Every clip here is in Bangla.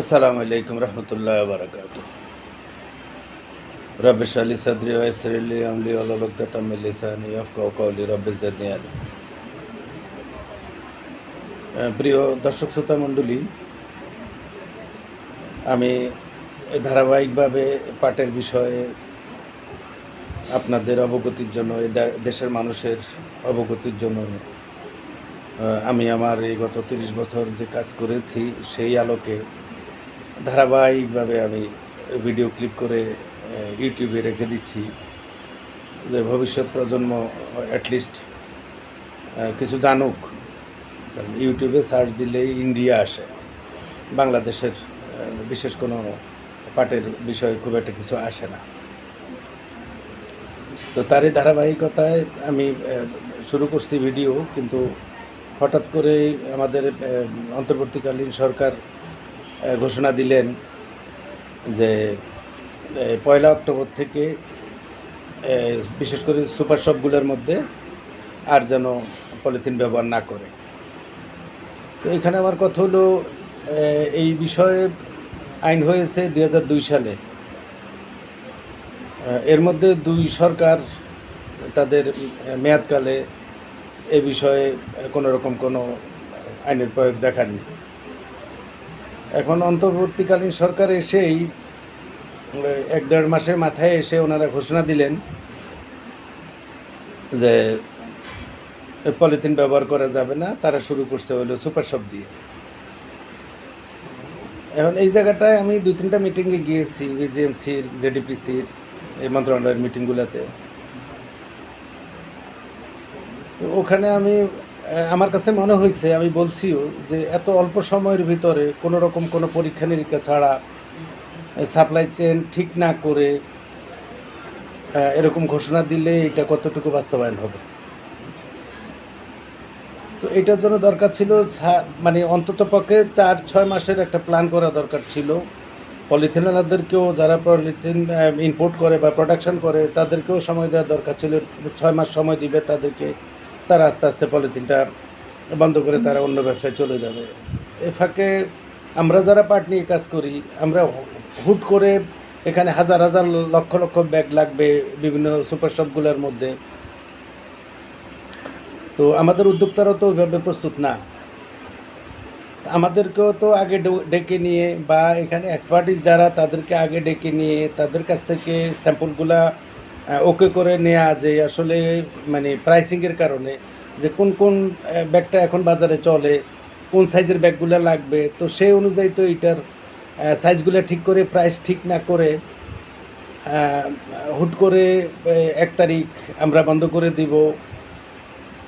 আসসালামু আলাইকুম রহমতুল্লাহ বারকাত রব শালি সদরি ওয়াসরিলি আমলি ইয়াফকাহু কওলি, রব্বি জিদনি ইলমা প্রিয় দর্শক শ্রোতা মণ্ডলী, আমি ধারাবাহিকভাবে পাটের বিষয়ে আপনাদের অবগতির জন্য দেশের মানুষের অবগতির জন্য আমি আমার এই গত তিরিশ বছর যে কাজ করেছি, সেই আলোকে ধারাবাহিকভাবে আমি ভিডিও ক্লিপ করে ইউটিউবে রেখে দিচ্ছি যে ভবিষ্যৎ প্রজন্ম অ্যাটলিস্ট কিছু জানুক। কারণ ইউটিউবে সার্চ দিলেই ইন্ডিয়া আসে। বাংলাদেশের বিশেষ কোনো পাটের বিষয়ে খুব একটা কিছু আসে না। তো তারই ধারাবাহিকতায় আমি শুরু করছি ভিডিও কিন্তু হঠাৎ করে আমাদের অন্তর্বর্তীকালীন সরকার ঘোষণা দিলেন যে পয়লা অক্টোবর থেকে বিশেষ করে সুপার শপগুলোর মধ্যে আর যেন পলিথিন ব্যবহার না করে। তো এখানে আমার কথা হলো এই বিষয়ে আইন হয়েছে দুই সালে। এর মধ্যে দুই সরকার তাদের মেয়াদকালে এ বিষয়ে কোনো রকম কোনো আইনের প্রয়োগ দেখাননি। এখন অন্তর্বর্তীকালীন সরকার এসেই এক দেড় মাসের মাথায় এসে ওনারা ঘোষণা দিলেন যে পলিথিন ব্যবহার করা যাবে না, তারা শুরু করছে হলো সুপার শপ দিয়ে। এখন এই জায়গাটায় আমি দু তিনটা মিটিংয়ে গিয়েছি, বিজিএমসির, জেডিপিসির, এই মন্ত্রণালয়ের মিটিংগুলোতে। ওখানে আমি আমার কাছে মনে হয়েছে, আমি বলছিও যে এত অল্প সময়ের ভিতরে কোনো রকম কোনো পরীক্ষা নিরীক্ষা ছাড়া সাপ্লাই চেন ঠিক না করে এরকম ঘোষণা দিলে এটা কতটুকু বাস্তবায়ন হবে? তো এটার জন্য দরকার ছিল মানে অন্তত পক্ষে চার, ছয় মাসের একটা প্ল্যান করা দরকার ছিল। পলিথিনালাদেরকেও যারা পলিথিন ইম্পোর্ট করে বা প্রোডাকশন করে, তাদেরকেও সময় দেওয়ার দরকার ছিল। ছয় মাস সময় দিবে তাদেরকে। তারা আস্তে আস্তে পলিথিনটা বন্ধ করে তারা অন্য ব্যবসায় চলে যাবে। এ ফাঁকে আমরা যারা পাট নিয়ে কাজ করি, আমরা হুট করে এখানে হাজার হাজার লক্ষ লক্ষ ব্যাগ লাগবে বিভিন্ন সুপার শপগুলোর মধ্যে। তো আমাদের উদ্যোক্তারাও তো ওইভাবে প্রস্তুত না। আমাদেরকেও তো আগে ডেকে নিয়ে বা এখানে এক্সপার্টিস যারা তাদেরকে আগে ডেকে নিয়ে তাদের কাছ থেকে স্যাম্পলগুলা ওকে করে নেওয়া যে আসলে মানে প্রাইসিংয়ের কারণে যে কোন কোন ব্যাগটা এখন বাজারে চলে, কোন সাইজের ব্যাগগুলো লাগবে, তো সেই অনুযায়ী তো এটার সাইজগুলো ঠিক করে প্রাইস ঠিক না করে হুট করে এক তারিখ আমরা বন্ধ করে দিব,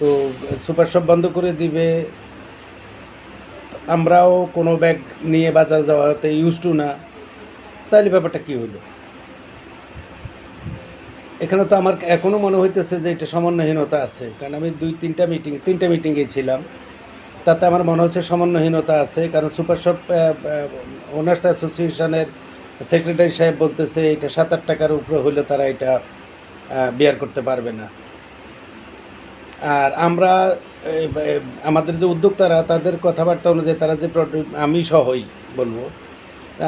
তো সুপার শপ বন্ধ করে দিবে। আমরাও কোনো ব্যাগ নিয়ে বাজার যাওয়াতে ইউজ টু না, তাহলে ব্যাপারটা কী হলো এখানে তো আমার এখনও মনে হইতেছে যে এটা সমন্বয়হীনতা আছে। কারণ আমি দুই, তিনটা মিটিং তিনটা মিটিংয়ে ছিলাম। তাতে আমার মনে হচ্ছে সমন্বয়হীনতা আছে। কারণ সুপার শপ ওনার্স অ্যাসোসিয়েশনের সেক্রেটারি সাহেব বলতেছে, এটা সাত, আট টাকার উপরে হইলে তারা এটা বিয়ার করতে পারবে না। আর আমরা আমাদের যে উদ্যোক্তারা, তাদের কথাবার্তা অনুযায়ী তারা যে আমি সহই বলব।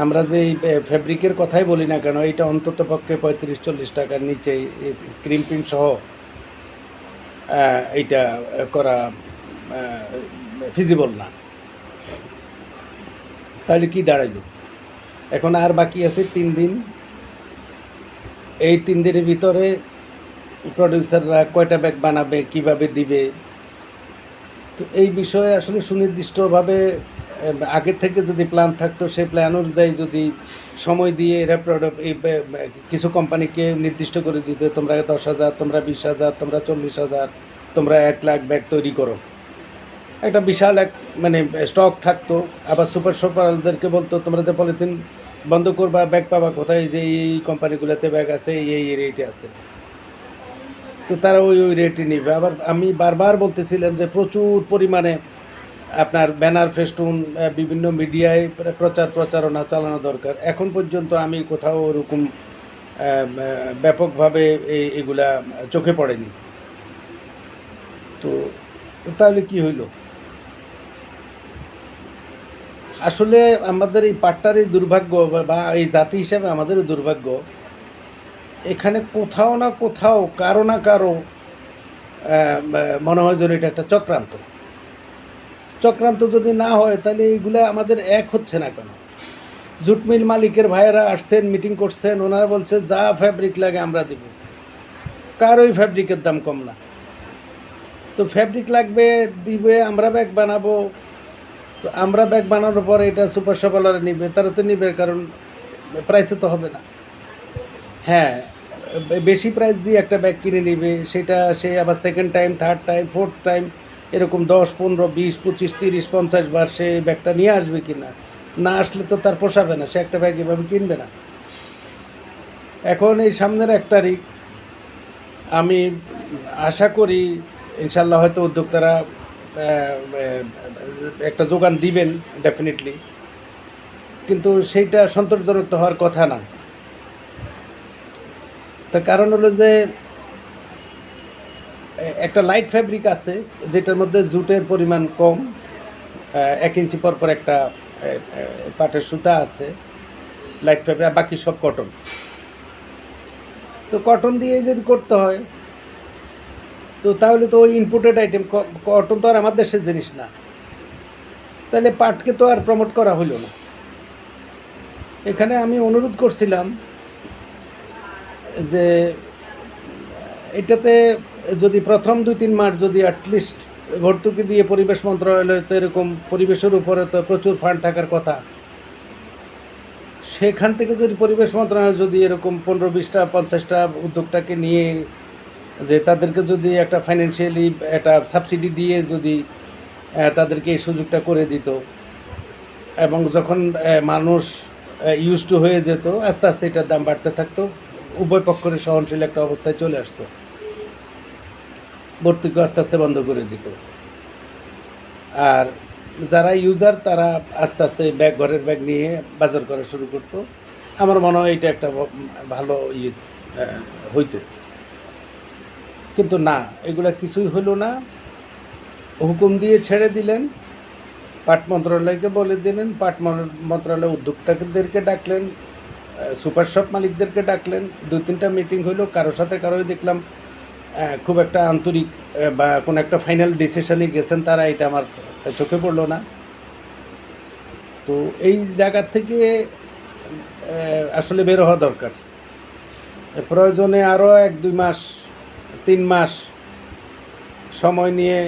আমরা যে এই ফ্যাব্রিকের কথাই বলি না কেন এটা অন্তত পক্ষে পঁয়ত্রিশ, চল্লিশ টাকার নিচে স্ক্রিন প্রিন্ট সহ এইটা করা ফিজিবল না। তাহলে কি দাঁড়াইল? এখন আর বাকি আছে তিন দিন। এই তিন দিনের ভিতরে প্রডিউসাররা কয়টা ব্যাগ বানাবে, কীভাবে দিবে? তো এই বিষয়ে আসলে সুনির্দিষ্টভাবে আহ, আগে থেকে যদি প্ল্যান থাকতো সেই প্ল্যান অনুযায়ী যদি সময় দিয়ে এরা প্রোডাক্ট এই কিছু কোম্পানিকে নির্দিষ্ট করে দিতে তোমরা দশ হাজার তোমরা বিশ হাজার তোমরা চল্লিশ হাজার তোমরা এক লাখ ব্যাগ তৈরি করো। একটা বিশাল এক মানে স্টক থাকতো। আবার সুপার শপারদেরকে বলতো তোমরা যে পলিথিন বন্ধ করবা ব্যাগ পাবা কোথায়? যে এই কোম্পানিগুলোতে ব্যাগ আছে এই এই রেটে আছে। তো তারা ওই ওই রেটে নিবে। আবার আমি বারবার বলতেছিলাম যে প্রচুর পরিমাণে আপনার ব্যানার, ফেস্টুন বিভিন্ন মিডিয়ায় প্রচার প্রচারণা চালানো দরকার। এখন পর্যন্ত আমি কোথাও ওরকম ব্যাপকভাবে এগুলা চোখে পড়েনি। তো তাহলে কি হইল? আসলে আমাদের এই পাট্টার এই দুর্ভাগ্য বা- এই জাতি হিসাবে আমাদেরও দুর্ভাগ্য, এখানে কোথাও না কোথাও কারও না কারও মনে হয় যেন এটা একটা চক্রান্ত। চক্রান্ত যদি না হয়, তাহলে এইগুলো আমাদের এক হচ্ছে না কেন? জুট মিল মালিকের ভাইয়েরা আসছেন, মিটিং করছেন, ওনারা বলছে যা ফ্যাব্রিক লাগে আমরা দেব। কার ওই ফ্যাব্রিকের দাম কম না? তো ফ্যাব্রিক লাগবে, দিবে, আমরা ব্যাগ বানাবো। তো আমরা ব্যাগ বানানোর পরে এটা সুপার শপালারে নিবে, তারা তো নিবে, কারণ প্রাইসে তো হবে না। হ্যাঁ বেশি প্রাইস দিয়ে একটা ব্যাগ কিনে নিবে, সেটা সে আবার second time third time fourth time এরকম দশ, পনেরো, বিশ, পঁচিশ, তিরিশ, পঞ্চাশ বার সে ব্যাগটা নিয়ে আসবে কি না? না আসলে তো তার পোষাবে না, সে একটা ব্যাগ এভাবে কিনবে না। এখন এই সামনের এক তারিখ, আমি আশা করি ইনশাল্লাহ হয়তো উদ্যোক্তারা একটা যোগান দিবেন ডেফিনেটলি কিন্তু সেইটা সন্তোষজনক তো হওয়ার কথা না। তার কারণ হলো যে একটা লাইট ফ্যাব্রিক আছে, যেটার মধ্যে জুটের পরিমাণ কম এক ইঞ্চি পর পর একটা পাটের সুতা আছে লাইট ফ্যাব্রিক বাকি সব কটন তো কটন দিয়ে যদি করতে হয়, তো তাহলে তো ওই ইনপুটেড আইটেম কটন তো আর আমার দেশের জিনিস না। তাহলে পাটকে তো আর প্রমোট করা হলো না। এখানে আমি অনুরোধ করছিলাম যে, এটাতে যদি প্রথম দুই, তিন মাস যদি অ্যাটলিস্ট ভর্তুকি দিয়ে পরিবেশ মন্ত্রণালয় তো এরকম পরিবেশের উপরে তো প্রচুর ফান্ড থাকার কথা, সেখান থেকে যদি পরিবেশ মন্ত্রণালয় যদি এরকম পনেরো বিশটা, পঞ্চাশটা উদ্যোগটাকে নিয়ে যে তাদেরকে যদি একটা ফাইন্যান্সিয়ালি একটা সাবসিডি দিয়ে যদি তাদেরকে এই সুযোগটা করে দিত, এবং যখন মানুষ ইউজ টু হয়ে যেত, আস্তে আস্তে এটার দাম বাড়তে থাকতো, উভয় পক্ষের সহনশীল একটা অবস্থায় চলে আসতো। ভর্তুকি আস্তে আস্তে বন্ধ করে দিত। আর যারা ইউজার তারা আস্তে আস্তে ব্যাগ ঘরের ব্যাগ নিয়ে বাজার করা শুরু করতো। আমার মনে হয় এটা একটা ভালো ইয়ে হইতো। কিন্তু না, এগুলা কিছুই হলো না। হুকুম দিয়ে ছেড়ে দিলেন। পাট মন্ত্রণালয়কে বলে দিলেন। পাট মন- মন্ত্রণালয় উদ্যোক্তাদেরকে ডাকলেন। সুপার শপ মালিকদেরকে ডাকলেন। দু তিনটা মিটিং হইল। কারোর সাথে কারোই দেখলাম খুব একটা আন্তরিক বা কোনো একটা ফাইনাল ডিসিশনে গেছেন তারা, এটা আমার চোখে পড়ল না। তো এই জায়গা থেকে আসলে বের হওয়া দরকার। প্রয়োজনে আরও এক, দুই মাস, তিন মাস সময় নিয়ে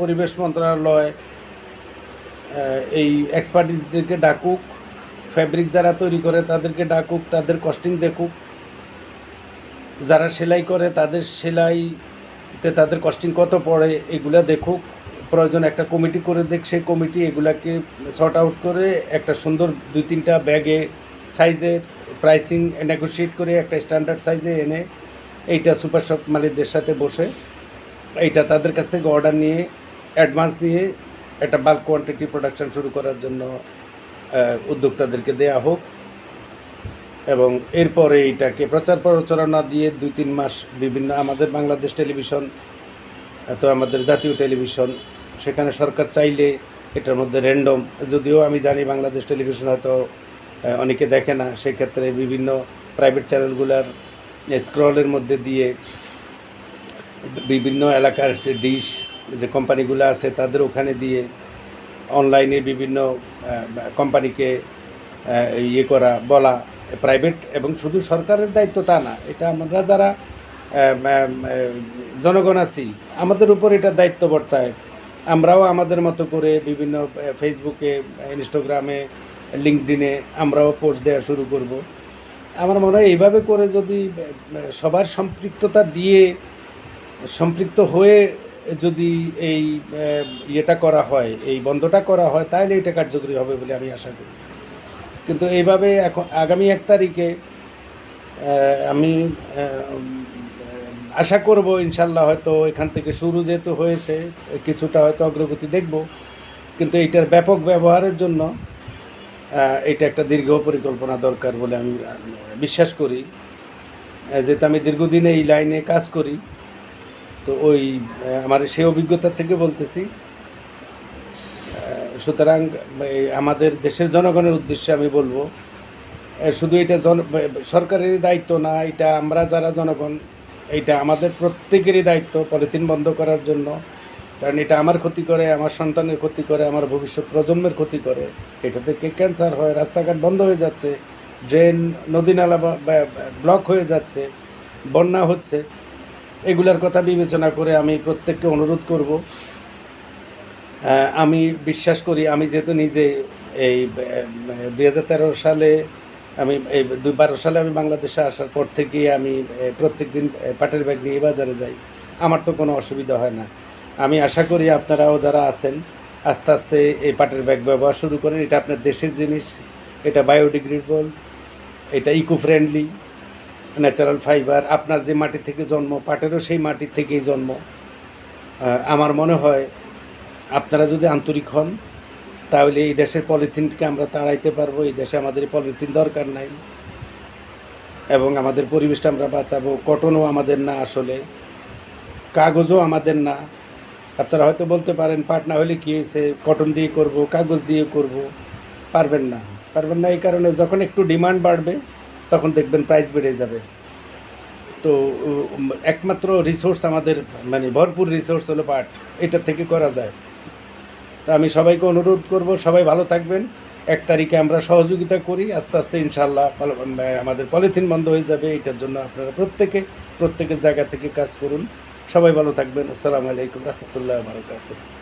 পরিবেশ মন্ত্রণালয় এই এক্সপার্টিসদেরকে ডাকুক ফ্যাব্রিক যারা তৈরি করে তাদেরকে ডাকুক, তাদের কস্টিং দেখুক। যারা সেলাই করে, তাদের সেলাইতে তাদের কস্টিং কত পড়ে, এগুলা দেখুক। প্রয়োজন একটা কমিটি করে দেখ, সেই কমিটি এগুলাকে শর্ট আউট করে একটা সুন্দর দুই তিনটা ব্যাগে সাইজের প্রাইসিং নেগোশিয়েট করে একটা স্ট্যান্ডার্ড সাইজে এনে এইটা সুপার শপ মালিকদের সাথে বসে এইটা তাদের কাছ থেকে অর্ডার নিয়ে অ্যাডভান্স দিয়ে একটা বাল্ক কোয়ান্টিটি প্রোডাকশন শুরু করার জন্য উদ্যোক্তাদেরকে দেয়া হোক। এবং এরপরে এইটাকে প্রচার প্রচারণা দিয়ে দুই তিন মাস বিভিন্ন আমাদের বাংলাদেশ টেলিভিশন তো আমাদের জাতীয় টেলিভিশন, সেখানে সরকার চাইলে এটার মধ্যে র্যান্ডম যদিও আমি জানি বাংলাদেশ টেলিভিশন হয়তো অনেকে দেখে না, সেক্ষেত্রে বিভিন্ন প্রাইভেট চ্যানেলগুলার স্ক্রলের মধ্যে দিয়ে বিভিন্ন এলাকার সে ডিশ যে কোম্পানিগুলো আছে, তাদের ওখানে দিয়ে অনলাইনে বিভিন্ন কোম্পানিকে ইয়ে করা, বলা প্রাইভেট এবং শুধু সরকারের দায়িত্ব তা না, এটা আমরা যারা জনগণ আছি, আমাদের উপর এটা দায়িত্ব বর্তায়। আমরাও আমাদের মতো করে বিভিন্ন ফেসবুকে ইনস্টাগ্রামে লিঙ্কডিনে আমরাও পোস্ট দেওয়া শুরু করব। আমার মনে হয় এইভাবে করে যদি সবার সম্পৃক্ততা দিয়ে, সম্পৃক্ত হয়ে যদি এই ইয়েটা করা হয়, এই বন্ধটা করা হয়, তাহলে এটা কার্যকরী হবে বলে আমি আশা করি। কিন্তু এইভাবে এখন আগামী এক তারিখে আমি আশা করব ইনশাল্লাহ হয়তো এখান থেকে শুরু যেহেতু হয়েছে, কিছুটা হয়তো অগ্রগতি দেখব। কিন্তু এইটার ব্যাপক ব্যবহারের জন্য এটা একটা দীর্ঘ পরিকল্পনা দরকার বলে আমি বিশ্বাস করি। যেহেতু আমি দীর্ঘদিন এই লাইনে কাজ করি, তো ওই আমার সেই অভিজ্ঞতা থেকে বলতেছি। সুতরাং আমাদের দেশের জনগণের উদ্দেশ্যে আমি বলব শুধু এটা জন সরকারেরই দায়িত্ব না, এটা আমরা যারা জনগণ এইটা আমাদের প্রত্যেকেরই দায়িত্ব পলিথিন বন্ধ করার জন্য। কারণ এটা আমার ক্ষতি করে, আমার সন্তানের ক্ষতি করে, আমার ভবিষ্যৎ প্রজন্মের ক্ষতি করে। এটা থেকে ক্যান্সার হয়, রাস্তাঘাট বন্ধ হয়ে যাচ্ছে, ড্রেন, নদী নালা ব্লক হয়ে যাচ্ছে, বন্যা হচ্ছে। এগুলার কথা বিবেচনা করে আমি প্রত্যেককে অনুরোধ করব আমি বিশ্বাস করি, আমি যেহেতু নিজে এই দুই হাজার তেরো সালে আমি, এই দুই বারো সালে আমি বাংলাদেশে আসার পর থেকেই আমি প্রত্যেক দিন পাটের ব্যাগ নিয়ে বাজারে যাই। আমার তো কোনো অসুবিধা হয় না। আমি আশা করি আপনারাও যারা আছেন, আস্তে আস্তে এই পাটের ব্যাগ ব্যবহার শুরু করেন। এটা আপনার দেশের জিনিস। এটা বায়োডিগ্রেডেবল এটা ইকো ফ্রেন্ডলি ন্যাচারাল ফাইবার। আপনার যে মাটি থেকে জন্ম, পাটেরও সেই মাটি থেকেই জন্ম। আমার মনে হয় আপনারা যদি আন্তরিক হন, তাহলে এই দেশের পলিথিনকে আমরা তাড়াইতে পারব, এই দেশে আমাদের পলিথিন দরকার নাই এবং আমাদের পরিবেশটা আমরা বাঁচাবো। কটনও আমাদের না আসলে, কাগজও আমাদের না। আপনারা হয়তো বলতে পারেন পাট না হলে কী হয়েছে? কটন দিয়ে করব, কাগজ দিয়ে করব, পারবেন না। পারবেন না এই কারণে যখন একটু ডিমান্ড বাড়বে, তখন দেখবেন প্রাইস বেড়ে যাবে। তো একমাত্র রিসোর্স আমাদের মানে ভরপুর রিসোর্স হলো পাট। এটা থেকে করা যায়। আমি সবাইকে অনুরোধ করব, সবাই ভালো থাকবেন। এক তারিখে আমরা সহযোগিতা করি, আস্তে আস্তে ইনশাল্লাহ আমাদের পলিথিন বন্ধ হয়ে যাবে, এটার জন্য আপনারা প্রত্যেকে, প্রত্যেকের জায়গা থেকে কাজ করুন। সবাই ভালো থাকবেন। আসসালামু আলাইকুম, রহমতুল্লাহ বারকাতুহ।